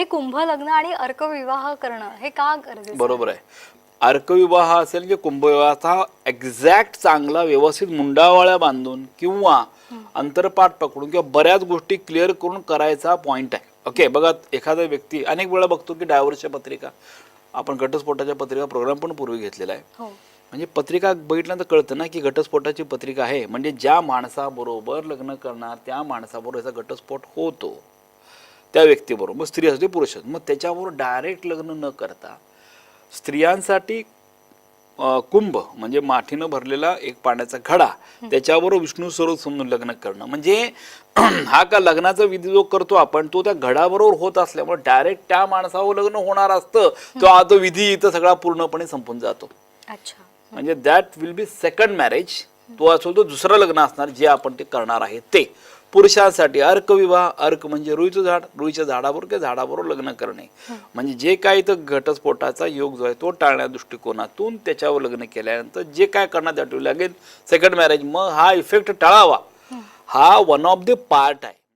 हे कुंभ लग्न आणि अर्कविवाह करणं हे का गरजेचं बरोबर आहे. अर्कविवाह असेल की कुंभविवाहाचा एक्झॅक्ट चांगला व्यवस्थित मुंडावळ्या बांधून किंवा अंतरपाठ पकडून किंवा बऱ्याच गोष्टी क्लिअर करून करायचा पॉइंट आहे. ओके बघा एखादा व्यक्ती अनेक वेळा बघतो की डायव्हर्सच्या पत्रिका आपण घटस्फोटाच्या पत्रिका प्रोग्राम पण पूर्वी घेतलेला आहे. हो. म्हणजे पत्रिका बघितल्यानंतर कळतं ना की घटस्फोटाची पत्रिका आहे. म्हणजे ज्या माणसाबरोबर लग्न करणार त्या माणसाबरोबर याचा घटस्फोट होतो. त्या व्यक्तीबरोबर. मग स्त्री असते पुरुष असते मग त्याच्याबरोबर डायरेक्ट लग्न न करता स्त्रियांसाठी कुंभ म्हणजे माठीनं भरलेला एक पाण्याचा घडा त्याच्याबरोबर विष्णू स्वरूप समजून लग्न करणं. म्हणजे हा का लग्नाचा विधी जो करतो आपण तो त्या घडाबरोबर होत असल्यामुळे डायरेक्ट त्या माणसावर लग्न होणार असतं. तो तो विधी इथं सगळा पूर्णपणे संपून जातो. अच्छा. म्हणजे that will be second marriage तो असेल तो दुसरं लग्न असणार जे आपण ते करणार आहे ते. पुरुषांसाठी अर्क विवाह अर्क म्हणजे रुईचं झाड रुईच्या झाडाबरोबर किंवा झाडाबरोबर लग्न करणे. म्हणजे जे काय इथं घटस्फोटाचा योग जो आहे तो टाळण्या दृष्टिकोनातून त्याच्यावर लग्न केल्यानंतर जे काय करण्यात यावं लागेल. सेकंड मॅरेज मग हा इफेक्ट टाळावा. हा. वन ऑफ द पार्ट आहे.